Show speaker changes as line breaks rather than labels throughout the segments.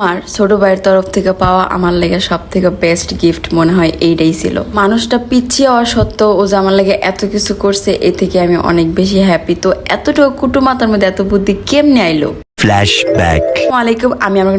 আমার ছোট ভাইয়ের তরফ থেকে পাওয়া আমার লেগে সব থেকে বেস্ট গিফট মনে হয় এইটাই ছিল। মানুষটা পিছিয়ে হওয়া সত্ত্বেও ও যে আমার লেগে এত কিছু করছে, এ থেকে আমি অনেক বেশি হ্যাপি তো এতটুকু কুটুমাতার মধ্যে এত বুদ্ধি কেমনে আইলো? আমি আমার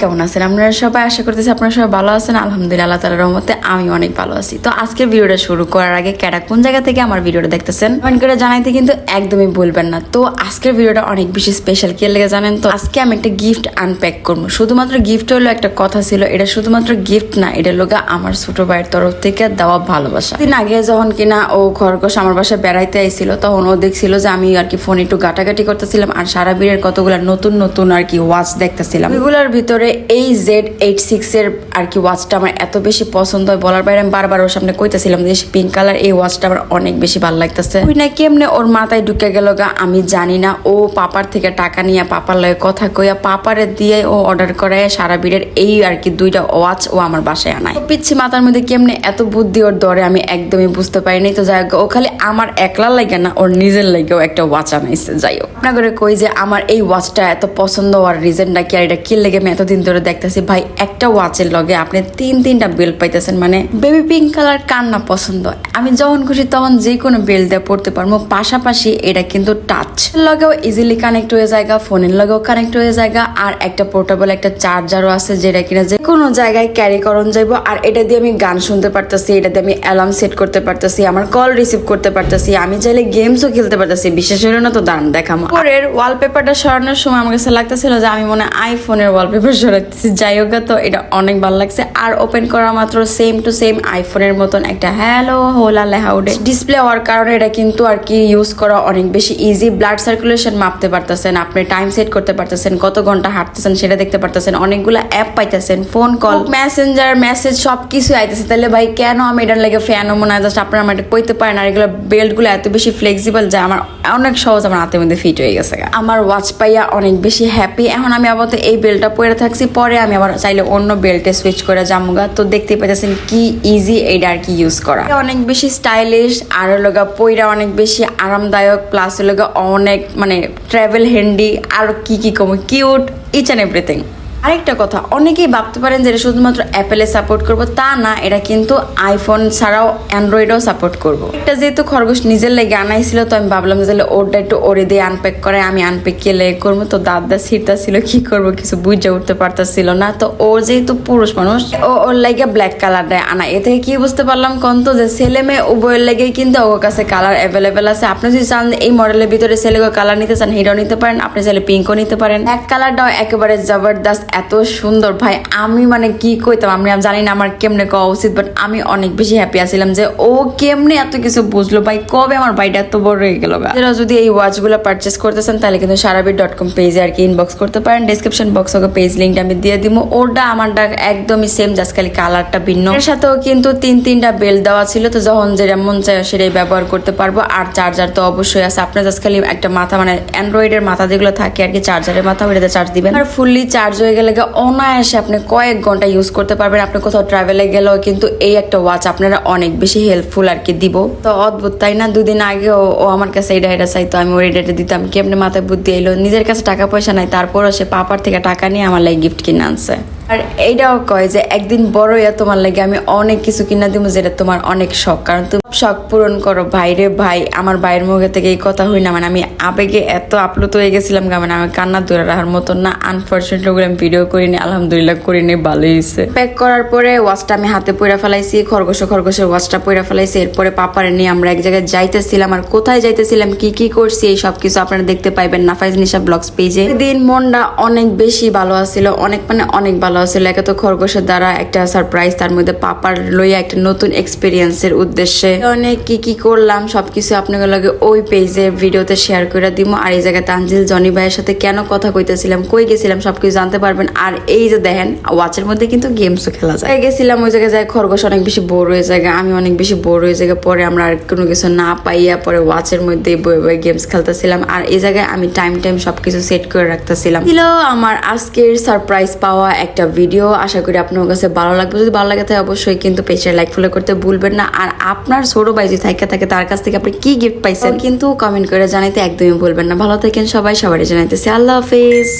কেমন আছেন আপনারা সবাই? আশা করতেছি আপনারা সবাই ভালো আছেন, আলহামদুলিল্লাহ তালার রহমতে আমি অনেক ভালো আছি। তো আজকের ভিডিওটা শুরু করার আগে ক্যাটা কোন জায়গা থেকে আমার ভিডিওটা দেখতেছেন? কমেন্ট করে জানাইতে কিন্তু একদমই না। তো আজকের ভিডিওটা অনেক বেশি স্পেশাল কে লেগে জানেন তো? আজকে আমি একটা গিফট আনপ্যাক করব। শুধুমাত্র গিফট হলো একটা কথা ছিল, এটা শুধুমাত্র গিফট না, এটা লোক আমার ছোট ভাইয়ের তরফ থেকে দেওয়া ভালোবাসা। দিন আগে যখন কিনা ও খরগোশ আমার বাসায় বেড়াইতে আইছিল, তখন ও দেখছিল যে আমি আর কি ফোন একটু গাটাগাটি করতেছিলাম, আর সারা বীরের কতগুলো নতুন নতুন আর কি ওয়াচ দেখতেছিলাম। ওইগুলোর ভিতরে এই জেড এইট সিক্স এর আর কি ওয়াচটা আমার এত বেশি পছন্দ হয় বলার বাইরে আমি বারবার ওর সামনে কইতেছিলাম যে পিঙ্ক কালার এই ওয়াচটা আমার অনেক বেশি ভালো লাগতেছে। ওই না কেমনে ওর মাথায় ঢুকে গেল গা আমি জানি না। ও পাপার থেকে টাকা নিয়ে পাপার লয়ে কথা কইয়া পাপারে দিয়ে ও অর্ডার করায় সারা বীরের এই আর কি দুইটা ওয়াচ ও আমার বাসায় আনায়। পিচ্ছি মাথার মধ্যে কেমনে এত বুদ্ধি ওর দরে আমি একদমই বুঝতে পারিনি। তো যাই হোক ও খালি আমার একলা লাগে না ওর নিজের লাগেও একটা ওয়াচ আনাইছে। যাই হোক আপনার করে কই যে আমার এই ওয়াচটা এত পছন্দ হওয়ার রিজনটা কি আর এটা কি লেগে আমি এতদিন ধরে দেখতেছি? ভাই, একটা ওয়াচের লগে আপনি তিন, তিনটা বেল্ট পাইতেছেন। মানে বেবি পিঙ্ক কালার কার না পছন্দ। আমি যখন খুশি তখন যে কোনো বেল্ট দিয়ে পড়তে পারব। পাশাপাশি এটা কিন্তু টাচ লগেও ইজিলি কানেক্ট হয়ে জায়গা ফোনের লগেও কানেক্ট হয়ে জায়গা। আর একটা পোর্টেবল একটা চার্জারও আছে যেটা কিনা যে কোনো জায়গায় ক্যারি করন যাইবো। আর এটা দিয়ে আমি গান শুনতে পারতেছি, এটা দিয়ে আমি অ্যালার্ম সেট করতে পারতেছি, আমার কল রিসিভ করতে পারতেছি। আমি চাইলে গেমসও খেলতে পারতেছি, বিশেষ হলো না তো দান দেখাম। পরের ওয়ালপেপারটা সরানোর সময় আমার কাছে লাগতেছিল যে আমি মনে হয় আইফোনের ওয়ালপেপার সরাতেছি যাই হোক তো এটা অনেক ভালো লাগছে। আর ওপেন করা মাত্র সেম টু সেম আইফোনের মতন একটা হ্যালো হোলা লেহাউডে ডিসপ্লে হওয়ার কারণে এটা কিন্তু আর কি ইউজ করা অনেক বেশি ইজি ব্লাড সার্কুলেশন মাপতে পারতেছেন আপনি টাইম সেট করতে পারতেছেন কত ঘণ্টা হাঁটতেছেন সেটা দেখতে পারতেছেন অনেকগুলো অ্যাপ পাইতেছেন ফোন কল মেসেঞ্জার মেসেজ সব কিছু আইতেছে। তাহলে ভাই কেন আমি এটার লাগে ফ্যানও মনে হয় জাস্ট আপনারা আমার এটা কইতে পারেন। আর এগুলো বেল্টগুলো এত বেশি ফ্লেক্সিবল যে আমার অনেক সহজ আমার হাতের মধ্যে ফিট হয়ে গেছে আমার ওয়াচ পাইয়া অনেক বেশি হ্যাপি এখন আমি আপাতত এই বেল্টটা পরে থাকছি, পরে আমি আবার চাইলে অন্য বেল্টে সুইচ করে জামুগা। তো দেখতে পাইতেছেন কি ইজি এইটা আর কি ইউজ করা। অনেক বেশি স্টাইলিশ আর লগা পইরা অনেক বেশি আরামদায়ক প্লাস লগা অনেক মানে ট্রাভেল হ্যান্ডি আর কি কি কম কিউট ইচ অ্যান্ড এভরিথিং আরেকটা কথা, অনেকেই ভাবতে পারেন যে এটা শুধুমাত্র অ্যাপেলে সাপোর্ট করব, তা না, এটা কিন্তু আইফোন ছাড়াও অ্যান্ড্রয়েডও সাপোর্ট করব। এটা যেহেতু খরগোশ নিজের লেগে আনাইছিল, তো আমি ভাবলাম যে ওরটা একটু ওরে দিয়ে আনপ্যাক করে, আমি আনপ্যাক কে লেগে করব। তো দাদা সিটটা ছিল, কি করব, কিছু বুঝে উঠতে পারতেছিল না। তো ও যেহেতু পুরুষ মানুষ, ও ওর লাগে ব্ল্যাক কালার দেয় আনা। এ থেকে কি বুঝতে পারলাম কোন তো যে ছেলে মেয়ে উভয়ের লেগেই কিন্তু ওর কাছে কালার অ্যাভেলেবেল আছে। আপনি যদি চান এই মডেলের ভিতরে ছেলে কালার নিতে চান হিরো নিতে পারেন, আপনি চাইলে পিঙ্কও নিতে পারেন। এক কালারটাও একেবারে জবরদস্ত এত সুন্দর। ভাই, আমি মানে কি কইতাম? আমি জানি না আমার কেমনে কওয়া উচিত বাট আমি অনেক বেশি হ্যাপি আছিলাম যে ও কেমনে এত কিছু বুঝলো। ভাই, কবে আমার ভাইটা এত বড় হয়ে গেল যারা যদি এই ওয়াচগুলো পারচেস করতেছেন, তাহলে কিন্তু সারাবির ডট কম পেজে আর কি ইনবক্স করতে পারেন। ডিসক্রিপশন বক্স ওকে পেজ লিঙ্কটা আমি দিয়ে দিব ওটা আমারটা একদমই সেম জাস্ট খালি কালারটা ভিন্ন। এর সাথেও কিন্তু তিন, তিনটা বেল দেওয়া ছিল, তো যখন যেটা মন চায় সেটাই ব্যবহার করতে পারব। আর চার্জার তো অবশ্যই আছে। আপনার জাস্ট খালি একটা মাথা মানে অ্যান্ড্রয়েডের মাথা যেগুলো থাকে আর কি চার্জারের মাথা ওইটাতে চার্জ দিবেন। আর ফুললি চার্জ হয়ে গেলে গিয়ে অনায়াসে আপনি কয়েক ঘণ্টা ইউজ করতে পারবেন। আপনি কোথাও ট্রাভেলে গেলেও কিন্তু এই একটা ওয়াচ আপনারা অনেক বেশি হেল্পফুল আর কি দিব। তো অদ্ভুত, তাই না? দুদিন আগে ও আমার কাছে এই ডায়েটা চাইতো, আমি ওর ডাইটা দিতাম কি আপনি মাথায় বুদ্ধি এলো? নিজের কাছে টাকা পয়সা নাই, তারপরও সে পাপার থেকে টাকা নিয়ে আমার লাগে গিফট কিনে আনছে। আর এইটাও কয় যে, একদিন বড় হইয়া তোমার লাগে আমি অনেক কিছু কিনা দিব যেটা তোমার অনেক শখ। কারণ তুমি শখ পূরণ করো। ভাইরে ভাই, আমার ভাইয়ের মুখে থেকে এই কথা হই না মানে আমি আবেগে এত আপ্লুত হয়ে গেছিলাম গা মানে আমি কান্না ধরে রাখার মতন না। আনফর্চুনেটলি ওগুলো আমি ভিডিও করিনি, আলহামদুলিল্লাহ করিনি, ভালোই হয়েছে প্যাক করার পরে ওয়াচটা আমি হাতে পইরা ফেলাইছি, খরগোশ খরগোশের ওয়াচটা পইরা ফেলাইছি। এরপরে পাপারে নিয়ে আমরা এক জায়গায় যাইতেছিলাম। আর কোথায় যাইতেছিলাম, কি কি করছি, এই সব কিছু আপনারা দেখতে পাইবেন নাফাইজ নিশা ব্লগস পেজে। দিন মনটা অনেক বেশি ভালো আছিল, অনেক মানে অনেক ভালো একে তো খরগোশের দ্বারা একটা সারপ্রাইজ তার মধ্যে পাপার লইয়া একটা নতুন এক্সপিরিয়েন্সের উদ্দেশ্যে। অনেক কি কি করলাম, সবকিছু আপনাদের লাগে ওই পেজে ভিডিওতে শেয়ার করে দিব। আর এই জায়গায় তানজিল, জনি ভাইয়ের সাথে কেন কথা কইতেছিলাম, কই গেছিলাম, সবকিছু জানতে পারবেন। আর এই যে দেখেন ওয়াচের মধ্যে কিন্তু গেমসও খেলা যায়। গেছিলাম ওই জায়গায় যায়, খরগোশ অনেক বেশি বোর হয়ে যায়, আমি অনেক বেশি বোর হয়ে যায়, পরে আমরা আর কোনো কিছু না পাইয়া পরে ওয়াচের মধ্যে বই বই গেমস খেলতেছিলাম। আর এই জায়গায় আমি টাইম টাইম সবকিছু সেট করে রাখতেছিলাম। ছিল আমার আজকের সারপ্রাইজ পাওয়া একটা ভিডিও, আশা করি আপনার কাছে ভালো লাগবে। যদি ভালো লাগে তাহলে অবশ্যই কিন্তু পেজটা লাইক ফলো করতে ভুলবেন না। আর আপনার ছোট ভাই যদি থাকে থাকে তার কাছ থেকে আপনি কি গিফট পাইছেন? কিন্তু কমেন্ট করে জানাইতে একদমই ভুলবেন না। ভালো থাকেন সবাই, সবারই জানাইতেছি। আল্লাহ হাফিজ।